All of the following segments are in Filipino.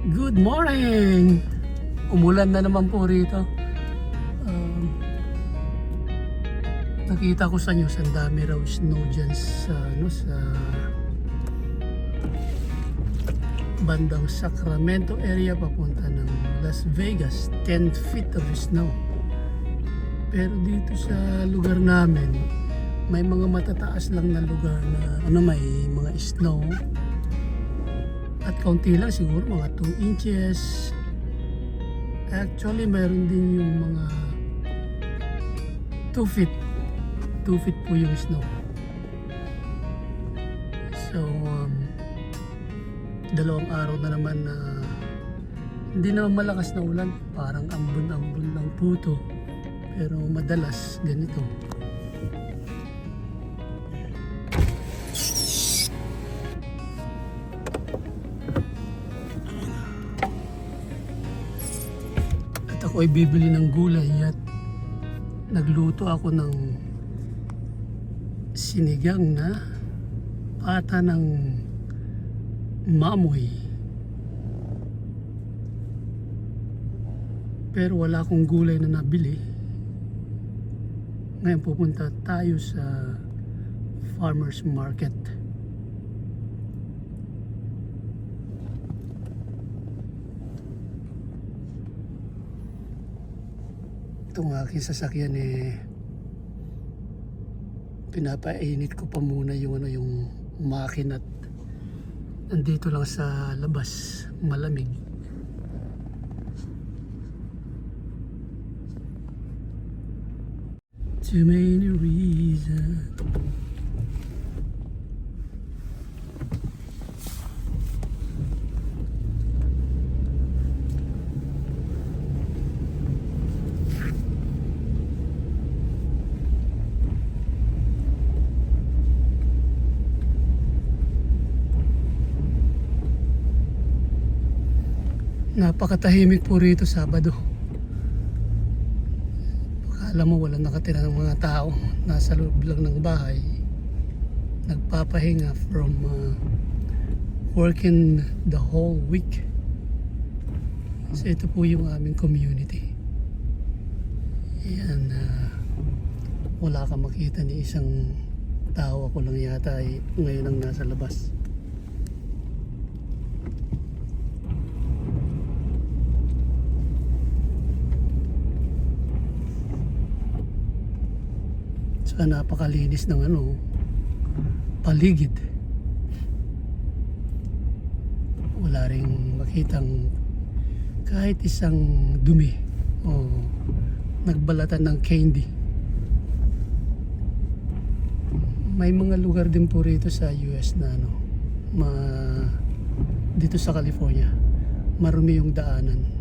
Good morning! Umulan na naman po rito. Um, nakita ko sa news, ang dami raw snow dyan sa, ano, sa bandang Sacramento area papunta ng Las Vegas. 10 feet of snow. Pero dito sa lugar namin, may mga matataas lang na lugar na ano may mga snow at kaunti lang siguro mga 2 inches. Actually meron din yung mga 2 feet. 2 feet po yung snow. So um, dalawang araw na naman na hindi naman malakas na ulan. Parang ambon-ambon lang po to. Pero madalas ganito ako ay bibili ng gulay at nagluto ako ng sinigang na pata ng mamoy. Pero wala akong gulay na nabili. Ngayon pupunta tayo sa farmers market itong aking sasakyan eh pinapainit ko pa muna yung ano yung makina at nandito lang sa labas malamig. Too many reasons Napakatahimik po rito Sabado. Akala mo walang nakatira ng mga tao. Nasa loob lang ng bahay. Nagpapahinga from uh, working the whole week. So ito po yung aming community. Yan. Uh, wala kang makita ni isang tao. Ako lang yata ay ngayon ang nasa labas. Saka napakalinis ng ano, paligid. Wala ring makitang kahit isang dumi o nagbalatan ng candy. May mga lugar din po rito sa US na ano, ma, dito sa California, marumi yung daanan.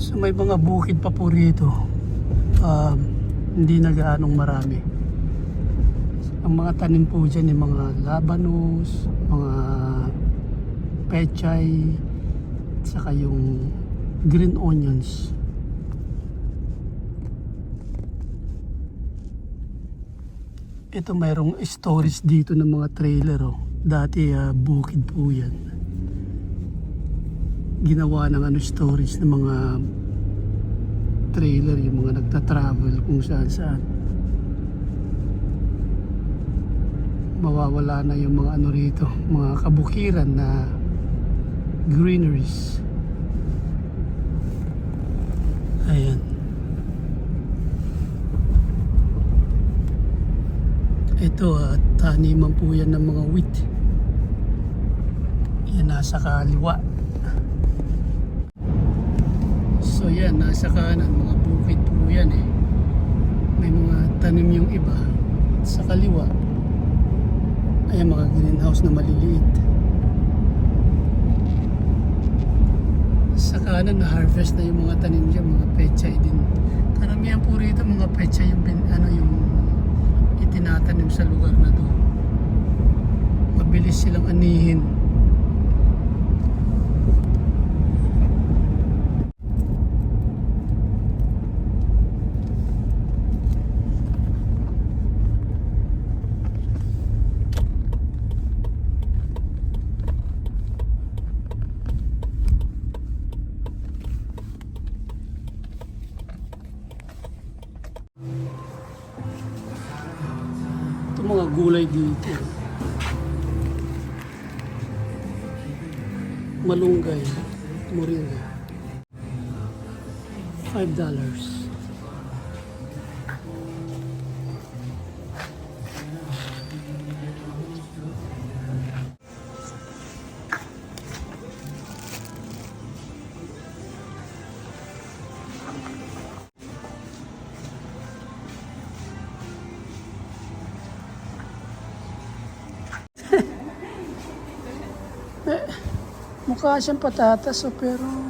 So may mga bukid pa po rito. Um, hindi na gaanong marami. Ang mga tanim po dyan yung mga labanos, mga pechay, saka yung green onions. Ito mayroong storage dito ng mga trailer oh. Dati ah, bukid po yan. Ginawa ng ano storage ng mga trailer, yung mga nagta-travel kung saan saan. Mawawala na yung mga ano rito, mga kabukiran na greeneries. Ayan. Ito, at taniman po yan ng mga wheat. Yan nasa kaliwa. So yan, nasa kanan, mga bukid po yan eh. May mga tanim yung iba. Sa kaliwa, ay mga greenhouse na maliliit. Sa kanan, na-harvest na yung mga tanim dyan, mga pechay din. Karamihan po rito mga pechay yung, bin, ano, yung itinatanim sa lugar na to. Mabilis silang anihin. Five dollars. Mukha siyang patatas oh, pero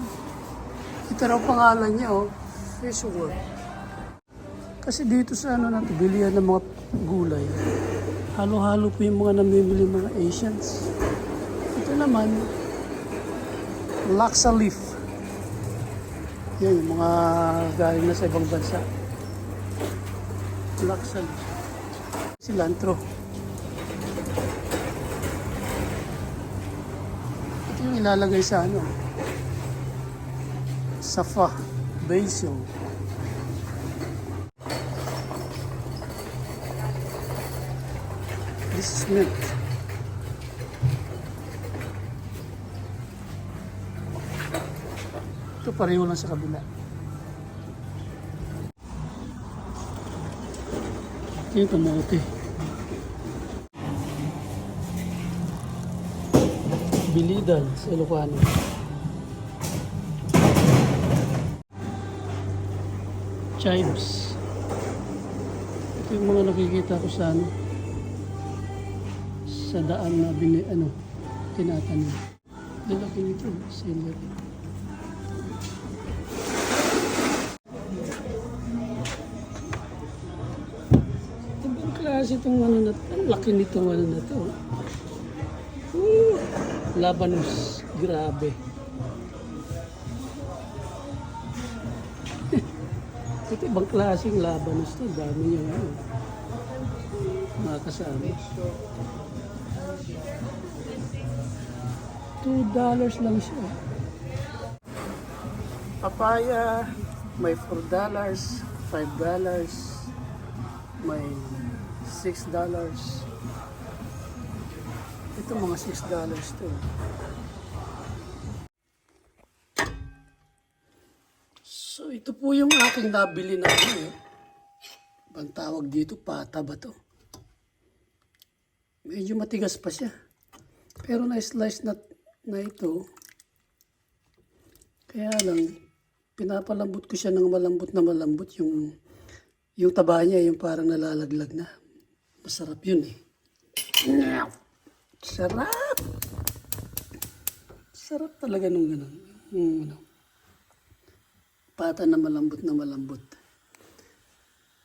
ito raw pangalan niya oh, fish. Kasi dito sa ano na to, bilihan ng mga gulay. Halo-halo po yung mga namimili mga Asians. Ito naman, laksa leaf. Yan yung mga galing na sa ibang bansa. Laksa leaf. Cilantro. Ito yung ilalagay sa ano. Safa. Basil. This is mint. Ito pareho lang sa kabila. Ito yung kamote. Bilidal sa Ilocano. Chives. Ito yung mga nakikita ko sa ano, sa daan na bini, ano, tinatanim. Lalaki nito, celery. Ibang klase itong ano na Ang laki nitong ano na to. Labanos. Grabe. Ito ibang klaseng labanos to. Dami yung ano. Mga kasama. Two dollars lang siya. Papaya, may four dollars, five dollars, may six dollars. Ito mga six dollars to. So ito po yung aking nabili na ano eh. Bang tawag dito, pata ba to? Medyo matigas pa siya. Pero na-slice na, na ito. Kaya lang, pinapalambot ko siya ng malambot na malambot yung yung taba niya, yung parang nalalaglag na. Masarap yun eh. Sarap! Sarap talaga nung gano'n. Yung ano, pata na malambot na malambot.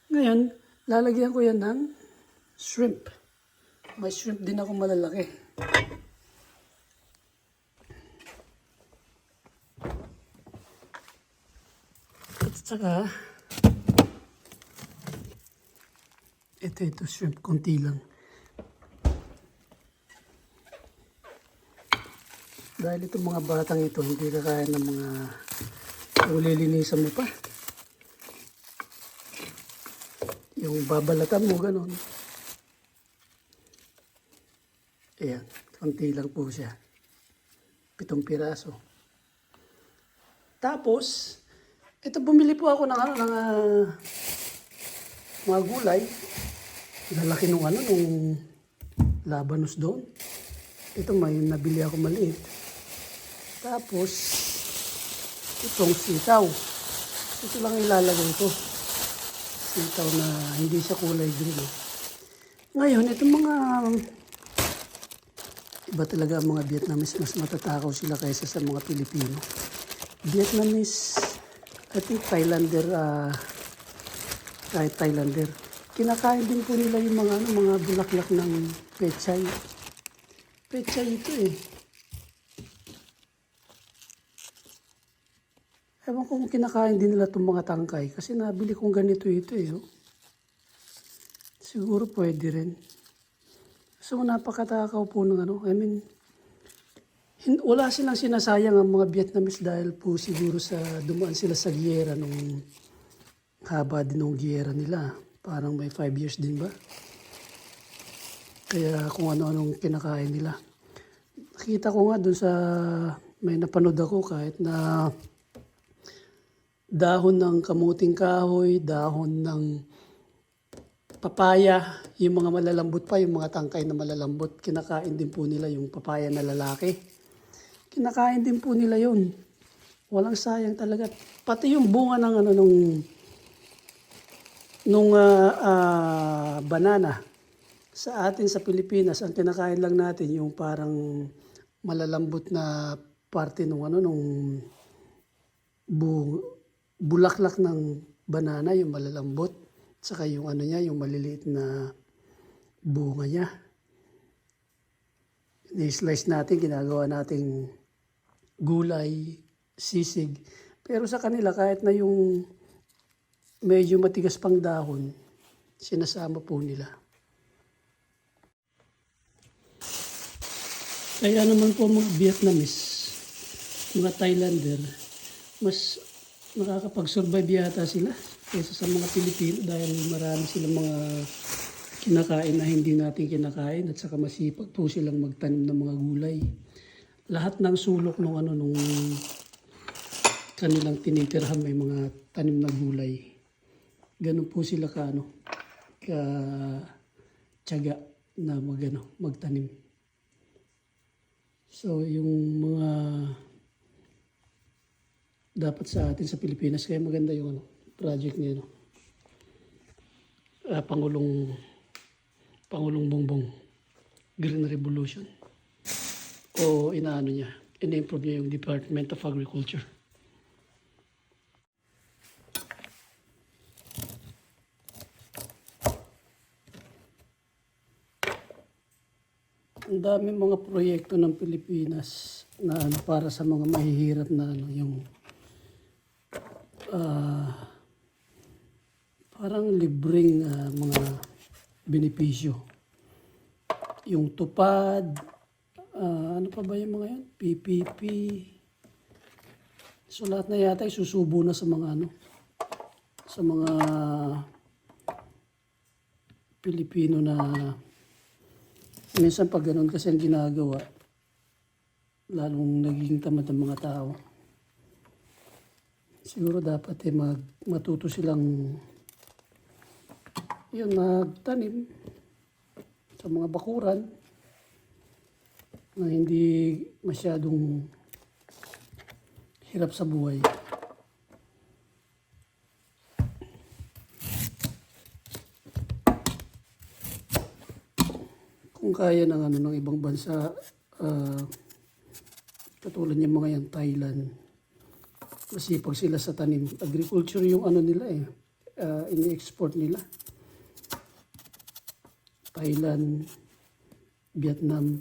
Ngayon, lalagyan ko yan ng shrimp. May shrimp din ako malalaki. At saka, Ito, ito, shrimp, konti lang. Dahil itong mga batang ito, hindi kakain ng mga yung lilinisan mo pa. Yung babalatan mo, ganun. Ayan, konti lang po siya. Pitong piraso. Tapos, ito bumili po ako ng ano, ng ah, mga gulay. Lalaki nung ano, nung labanos doon. Ito may nabili ako maliit. Tapos, itong sitaw. Ito lang ilalagay ko. Sitaw na hindi siya kulay green. eh. Ngayon, itong mga iba talaga ang mga Vietnamese. Mas matatakaw sila kaysa sa mga Pilipino. Vietnamese, I think Thailander, ah, kahit Thailander. Kinakain din po nila yung mga, ano, mga bulaklak ng pechay. Pechay ito eh. Kung kinakain din nila itong mga tangkay. Kasi nabili kong ganito ito eh. oh. Siguro pwede rin. So napakatakaw po ng ano. I mean, wala silang sinasayang ang mga Vietnamese dahil po siguro sa dumaan sila sa giyera nung haba din ng giyera nila. Parang may 5 years din ba? Kaya kung ano-anong kinakain nila. Nakita ko nga doon sa may napanood ako kahit na dahon ng kamuting kahoy, dahon ng papaya, yung mga malalambot pa, yung mga tangkay na malalambot, kinakain din po nila yung papaya na lalaki. Kinakain din po nila yun. Walang sayang talaga. Pati yung bunga ng ano nung nung ah, ah, banana sa atin sa Pilipinas ang kinakain lang natin yung parang malalambot na parte nung ano nung bu bulaklak ng banana yung malalambot saka yung ano niya yung maliliit na bunga niya. Ni-slice natin ginagawa nating gulay sisig. Pero sa kanila kahit na yung medyo matigas pang dahon sinasama po nila. Kaya naman po mga Vietnamese mga Thailander mas nakakapag-survive yata sila kaysa sa mga Pilipino dahil marami silang mga kinakain na hindi natin kinakain at saka masipag po silang magtanim ng mga gulay. Lahat ng sulok ng ano nung kanilang tinitirhan may mga tanim na gulay. Ganun po sila ka ano ka tiyaga na magano magtanim. So yung mga dapat sa atin sa Pilipinas kaya maganda yung ano, project niya no. Ah, Pangulong Pangulong Bongbong Green Revolution o inaano niya in-improve niya yung Department of Agriculture. Ang dami mga proyekto ng Pilipinas na ano, para sa mga mahihirap na ano, yung ah, parang libreng ah, mga benepisyo. Yung tupad, ah, ano pa ba yung mga yan? PPP. So lahat na yata ay susubo na sa mga ano, sa mga Pilipino na minsan pag ganun kasi ang ginagawa, lalong naging tamad ang mga tao. Siguro dapat eh mag, matuto silang yun, magtanim sa mga bakuran na hindi masyadong hirap sa buhay. Kung kaya ng ano ng ibang bansa, ah, katulad yung mga yan, Thailand, masipag sila sa tanim. Agriculture yung ano nila eh, ah, ini-export nila. Thailand, Vietnam,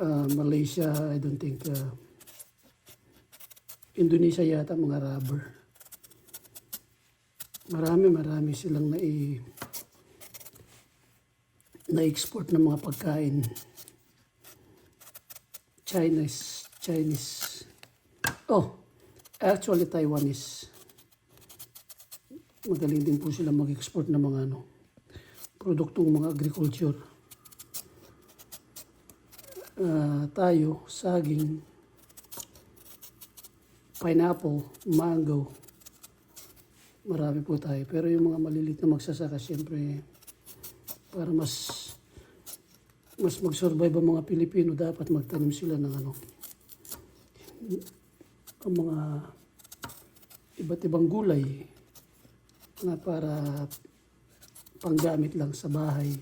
ah, Malaysia, I don't think, ah, Indonesia yata mga rubber. Marami, marami silang nai na-export ng mga pagkain. Chinese, Chinese. Oh, actually Taiwanese. Magaling din po sila mag-export ng mga ano, produktong mga agriculture. Ah, tayo, saging, pineapple, mango, marami po tayo. Pero yung mga malilit na magsasaka, siyempre, para mas mas mag-survive ang mga Pilipino, dapat magtanim sila ng ano, ang mga iba't ibang gulay na para panggamit lang sa bahay.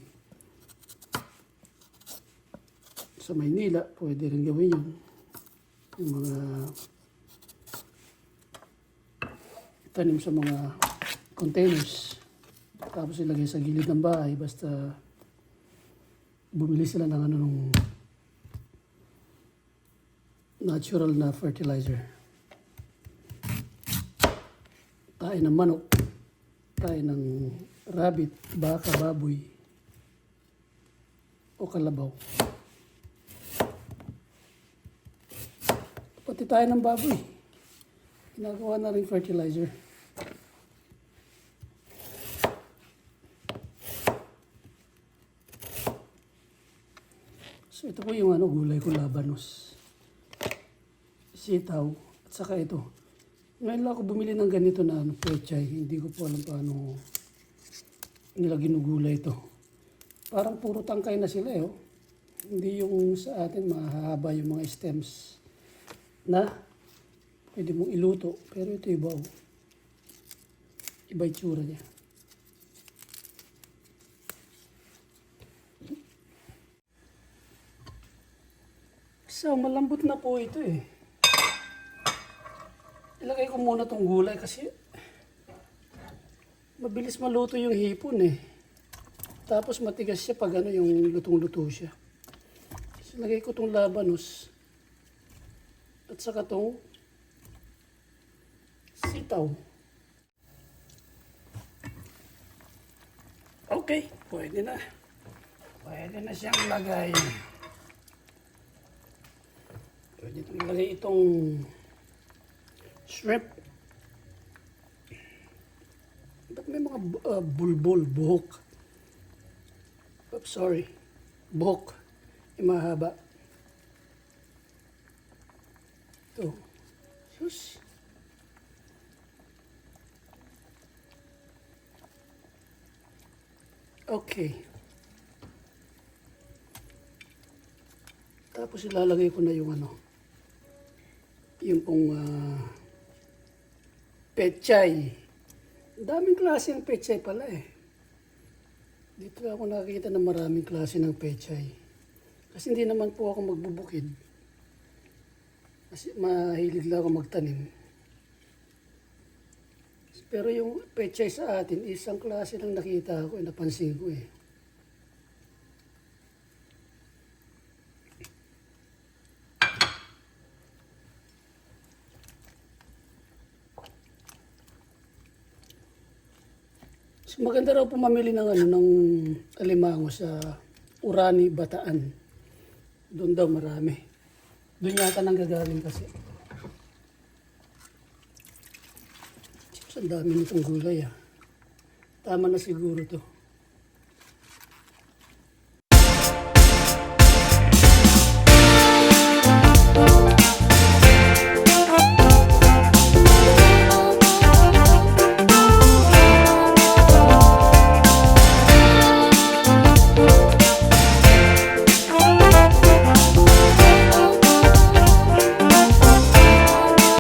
Sa Maynila, pwede rin gawin yun. Yung mga tanim sa mga containers. Tapos ilagay sa gilid ng bahay basta bumili sila ng ano nung natural na fertilizer. Tayo ng manok, tayo ng rabbit, baka, baboy, o kalabaw. Pati tayo ng baboy. Ginagawa na rin fertilizer. So ito po yung ano, gulay ko labanos. Sitaw. At saka ito. Ngayon lang ako bumili ng ganito na ano, pechay. Hindi ko po alam paano nila ginugulay ito. Parang puro tangkay na sila eh. Oh. Hindi yung sa atin mahahaba yung mga stems na pwede mong iluto. Pero ito iba oh. Iba itsura niya. So, malambot na po ito eh. Ilagay ko muna tong gulay kasi mabilis maluto yung hipon eh. Tapos matigas siya pag ano yung lutong-luto siya. So, lagay ko tong labanos at saka tong sitaw. Okay, pwede na. Pwede na siyang lagay. Pwede itong ilagay itong shrimp. Ba't may mga uh, bulbul, buhok? Oops, sorry. Buhok. Yung mahaba. Ito. Sus. Okay. Tapos ilalagay ko na yung ano, yung pong ah, pechay. Daming klase ng pechay pala eh. Dito ako nakakita ng maraming klase ng pechay. Kasi hindi naman po ako magbubukid. Kasi mahilig lang ako magtanim. Pero yung pechay sa atin, isang klase lang nakita ko, eh, napansin ko eh. So, maganda raw po mamili ng ano ng alimango sa Urani, Bataan. Doon daw marami. Doon yata nang gagaling kasi. Diyos, ang dami nitong gulay ah. Tama na siguro to.